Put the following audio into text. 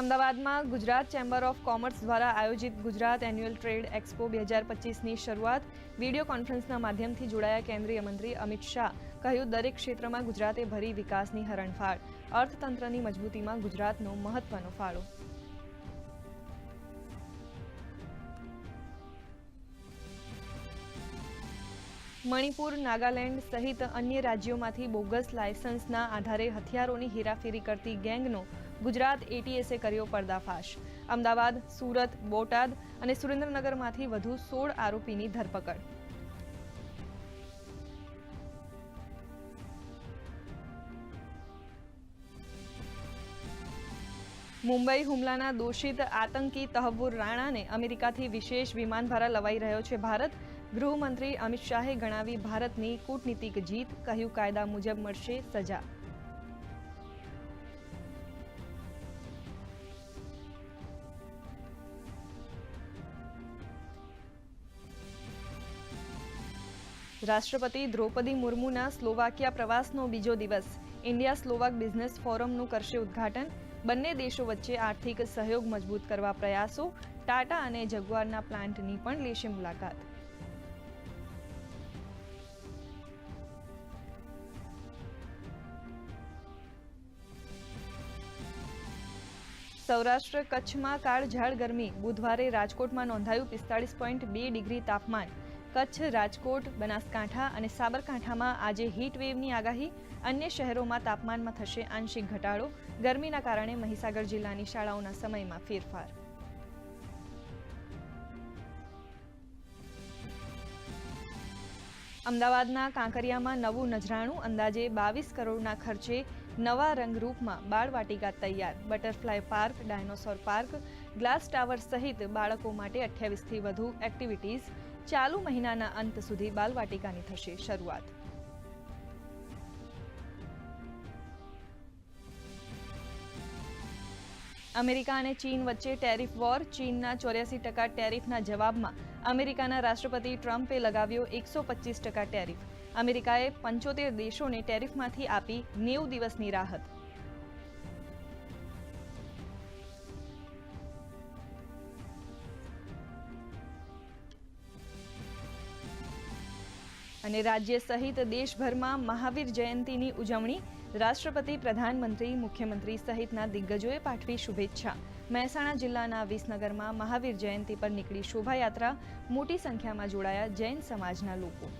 અમદાવાદમાં Gujarat chamber of commerce દ્વારા આયોજિત ગુજરાત એન્યુઅલ ટ્રેડ એક્સપો બે હજાર પચીસની શરૂઆત વીડિયો કોન્ફરન્સના માધ્યમથી જોડાયા કેન્દ્રીય મંત્રી અમિત શાહ, કહ્યું દરેક ક્ષેત્રમાં ગુજરાતે ભરી વિકાસની હરણફાળ, અર્થતંત્રની મજબૂતીમાં ગુજરાતનો મહત્વનો ફાળો. મણિપુર, નાગાલેન્ડ સહિત અન્ય રાજ્યોમાંથી બોગસ લાયસન્સના આધારે હથિયારોની હેરાફેરી કરતી ગેંગનો ગુજરાત એટીએસે કર્યો પર્દાફાશ. અમદાવાદ, સુરત, બોટાદ અને સુરેન્દ્રનગરમાંથી વધુ સોળ આરોપીની ધરપકડ. મુંબઈ હુમલાના દોષિત આતંકી તહવુર રાણાને અમેરિકાથી વિશેષ વિમાન દ્વારા લવાઈ રહ્યો છે ભારત. ગૃહમંત્રી અમિત શાહે ગણાવી ભારતની કૂટનીતિક જીત, કહ્યું કાયદા મુજબ મળશે સજા. રાષ્ટ્રપતિ દ્રૌપદી મુર્મુના સ્લોવાકિયા પ્રવાસનો બીજો દિવસ. ઇન્ડિયા સ્લોવાક બિઝનેસ ફોરમનું કરશે ઉદ્ઘાટન. બંને દેશો વચ્ચે આર્થિક સહયોગ મજબૂત કરવા પ્રયાસો. ટાટા અને જગુઆરના પ્લાન્ટની પણ લેશે મુલાકાત. સૌરાષ્ટ્ર કચ્છમાં કાળઝાળ ગરમી. બુધવારે રાજકોટમાં નોંધાયું પિસ્તાળીસ પોઈન્ટ બે ડિગ્રી તાપમાન. કચ્છ, રાજકોટ, બનાસકાંઠા અને સાબરકાંઠામાં આજે હીટવેવની આગાહી. અન્ય શહેરોમાં તાપમાનમાં થશે આંશિક ઘટાડો. ગરમીના કારણે મહીસાગર જિલ્લાની શાળાઓના સમયમાં ફેરફાર. અમદાવાદના કાંકરિયામાં નવું નજરાણું, અંદાજે બાવીસ કરોડના ખર્ચે નવા રંગરૂપમાં બાળવાટિકા તૈયાર. Butterfly park, dinosaur park, glass tower સહિત બાળકો માટે અઠ્યાવીસથી વધુ એક્ટિવિટીઝ ચાલુ મહિનાના અંત સુધી બાલવાટિકાની થશે શરૂઆત. અમેરિકા અને ચીન વચ્ચે ટેરિફ વોર, ચીનના ચોર્યાસી ટકા ટેરિફના જવાબમાં અમેરિકાના રાષ્ટ્રપતિ ટ્રમ્પે લગાવ્યો એકસો પચીસ ટકા ટેરિફ. અમેરિકાએ પંચોતેર દેશોને ટેરિફમાંથી આપી નેવું દિવસની રાહત. અને રાજ્ય સહિત દેશભરમાં મહાવીર જયંતીની ઉજવણી રાષ્ટ્રપતિ, પ્રધાનમંત્રી, મુખ્યમંત્રી સહિતના દિગ્ગજોએ પાઠવી શુભેચ્છા. મહેસાણા જિલ્લાના વિસનગરમાં મહાવીર જયંતી પર નીકળી શોભાયાત્રા મોટી સંખ્યામાં જોડાયા જૈન સમાજના લોકો.